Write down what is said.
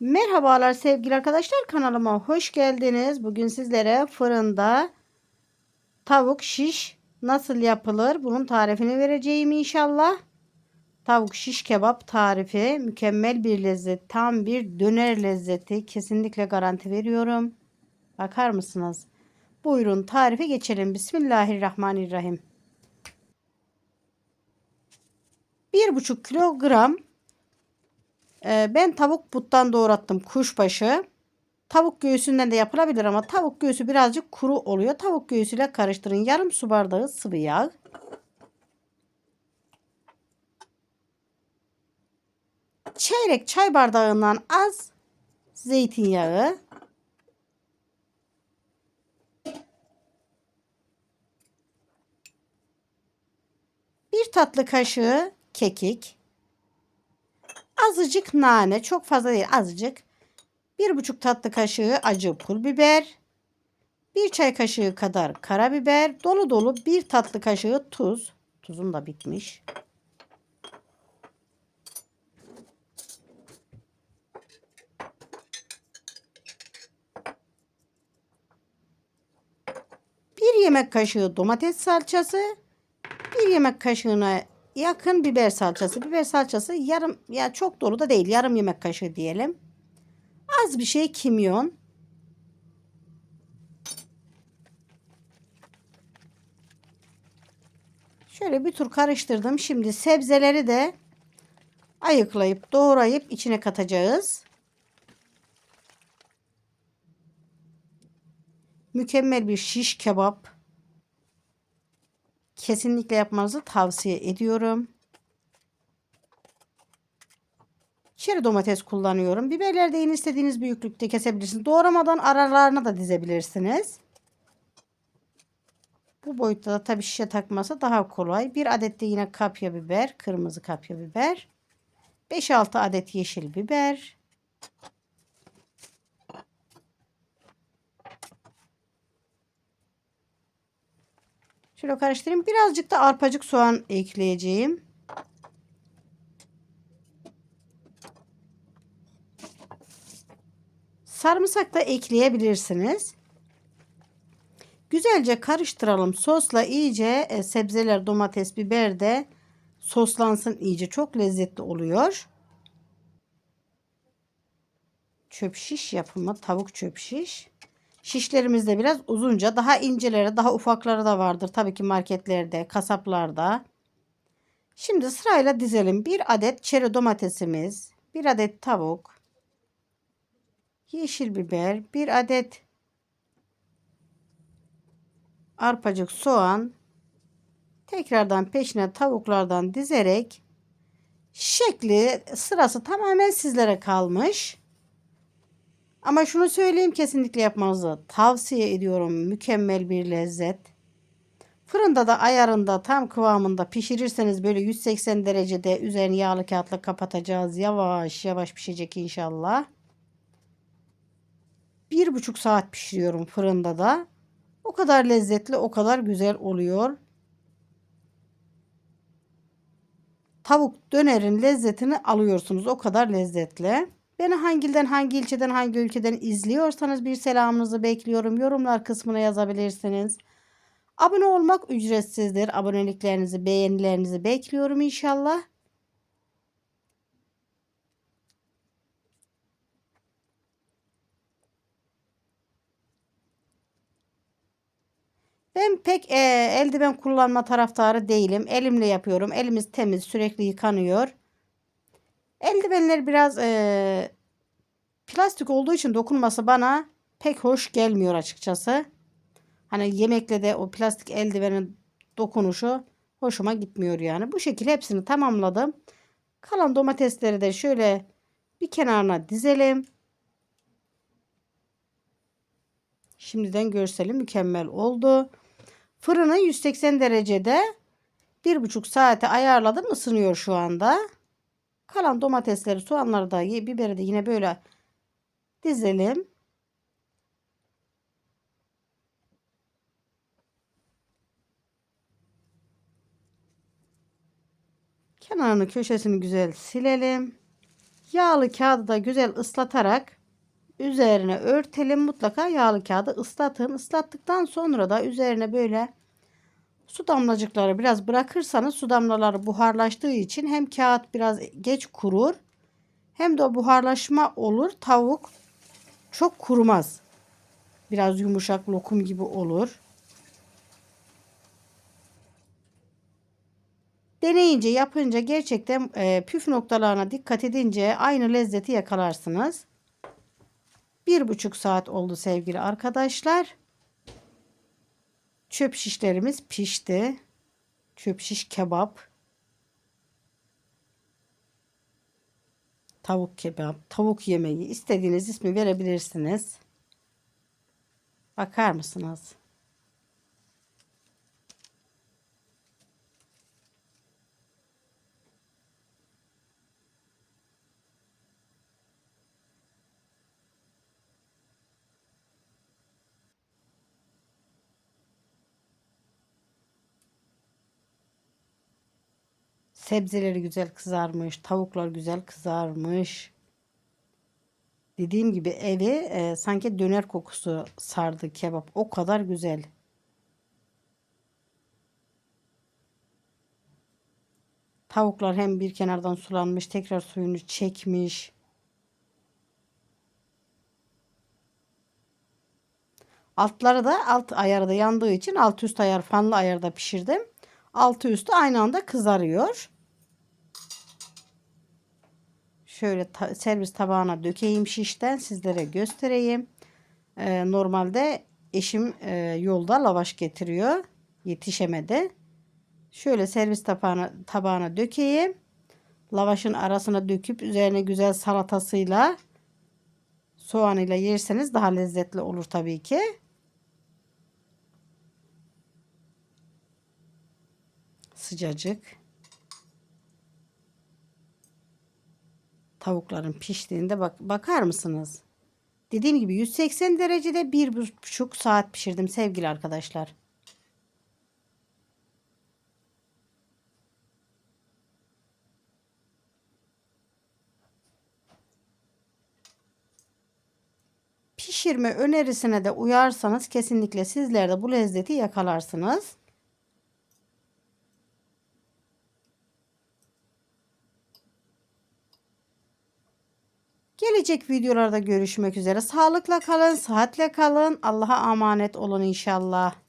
Merhabalar sevgili arkadaşlar kanalıma hoş geldiniz. Bugün sizlere fırında tavuk şiş nasıl yapılır bunun tarifini vereceğim inşallah. Tavuk şiş kebap tarifi mükemmel bir lezzet tam bir döner lezzeti kesinlikle garanti veriyorum. Bakar mısınız? Buyurun tarife geçelim. Bismillahirrahmanirrahim. 1,5 kilogram ee, ben tavuk buttan doğrattım kuşbaşı. Tavuk göğsünden de yapılabilir ama tavuk göğsü birazcık kuru oluyor. Tavuk göğsüyle karıştırın. Yarım su bardağı sıvı yağ. Çeyrek çay bardağından az zeytinyağı. Bir tatlı kaşığı kekik. Azıcık nane, çok fazla değil, azıcık. Bir buçuk tatlı kaşığı acı pul biber. Bir çay kaşığı kadar karabiber. Dolu dolu bir tatlı kaşığı tuz. Tuzum da bitmiş. Bir yemek kaşığı domates salçası. Bir yemek kaşığına yakın biber salçası. Biber salçası yarım ya çok dolu da değil. Yarım yemek kaşığı diyelim. Az bir şey kimyon. Şöyle bir tur karıştırdım. Şimdi sebzeleri de ayıklayıp doğrayıp içine katacağız. Mükemmel bir şiş kebap. Kesinlikle yapmanızı tavsiye ediyorum. Çeri domates kullanıyorum. Biberleri de istediğiniz büyüklükte kesebilirsiniz. Doğramadan aralarına da dizebilirsiniz. Bu boyutta da tabii şişe takması daha kolay. Bir adet de yine kapya biber, kırmızı kapya biber. 5-6 adet yeşil biber. Şöyle karıştırayım. Birazcık da arpacık soğan ekleyeceğim. Sarımsak da ekleyebilirsiniz. Güzelce karıştıralım. Sosla iyice e, sebzeler, domates, biber de soslansın iyice. Çok lezzetli oluyor. Çöp şiş yapımı tavuk çöp şiş. Şişlerimiz de biraz uzunca. Daha inceleri, daha ufakları da vardır. Tabii ki marketlerde, kasaplarda. Şimdi sırayla dizelim. Bir adet çeri domatesimiz, bir adet tavuk, yeşil biber, bir adet arpacık soğan, tekrardan peşine tavuklardan dizerek şekli sırası tamamen sizlere kalmış. Ama şunu söyleyeyim kesinlikle yapmanızı tavsiye ediyorum. Mükemmel bir lezzet. Fırında da ayarında tam kıvamında pişirirseniz böyle 180 derecede üzerini yağlı kağıtla kapatacağız. Yavaş yavaş pişecek inşallah. Bir buçuk saat pişiriyorum fırında da. O kadar lezzetli o kadar güzel oluyor. Tavuk dönerin lezzetini alıyorsunuz. O kadar lezzetli. Beni hangilden, hangi ilçeden, hangi ülkeden izliyorsanız bir selamınızı bekliyorum. Yorumlar kısmına yazabilirsiniz. Abone olmak ücretsizdir. Aboneliklerinizi, beğenilerinizi bekliyorum inşallah. Ben pek e, eldiven kullanma taraftarı değilim. Elimle yapıyorum. Elimiz temiz, sürekli yıkanıyor. Eldivenler biraz e, plastik olduğu için dokunması bana pek hoş gelmiyor açıkçası. Hani yemekle de o plastik eldivenin dokunuşu hoşuma gitmiyor yani. Bu şekilde hepsini tamamladım. Kalan domatesleri de şöyle bir kenarına dizelim. Şimdiden görseli mükemmel oldu. Fırını 180 derecede 1,5 saate ayarladım. ısınıyor şu anda. Kalan domatesleri, soğanları da, biberi de yine böyle dizelim. Kenarını köşesini güzel silelim. Yağlı kağıdı da güzel ıslatarak üzerine örtelim. Mutlaka yağlı kağıdı ıslatın. Islattıktan sonra da üzerine böyle su damlacıkları biraz bırakırsanız su damlaları buharlaştığı için hem kağıt biraz geç kurur hem de buharlaşma olur. Tavuk çok kurumaz. Biraz yumuşak lokum gibi olur. Deneyince yapınca gerçekten e, püf noktalarına dikkat edince aynı lezzeti yakalarsınız. Bir buçuk saat oldu sevgili arkadaşlar. Çöp şişlerimiz pişti. Çöp şiş kebap. Tavuk kebap, tavuk yemeği istediğiniz ismi verebilirsiniz. Bakar mısınız? Sebzeleri güzel kızarmış, tavuklar güzel kızarmış. Dediğim gibi evi e, sanki döner kokusu sardı kebap. O kadar güzel. Tavuklar hem bir kenardan sulanmış, tekrar suyunu çekmiş. Altları da alt ayarda yandığı için alt üst ayar fanlı ayarda pişirdim. Altı üstü aynı anda kızarıyor. Şöyle ta servis tabağına dökeyim şişten sizlere göstereyim. Ee, normalde eşim e, yolda lavaş getiriyor. Yetişemedi. Şöyle servis tabağına, tabağına dökeyim. Lavaşın arasına döküp üzerine güzel salatasıyla soğanıyla yerseniz daha lezzetli olur tabii ki. Sıcacık. Tavukların piştiğinde bak bakar mısınız? Dediğim gibi 180 derecede bir buçuk saat pişirdim sevgili arkadaşlar. Pişirme önerisine de uyarsanız kesinlikle sizler de bu lezzeti yakalarsınız. Gelecek videolarda görüşmek üzere. Sağlıkla kalın, sıhhatle kalın. Allah'a emanet olun inşallah.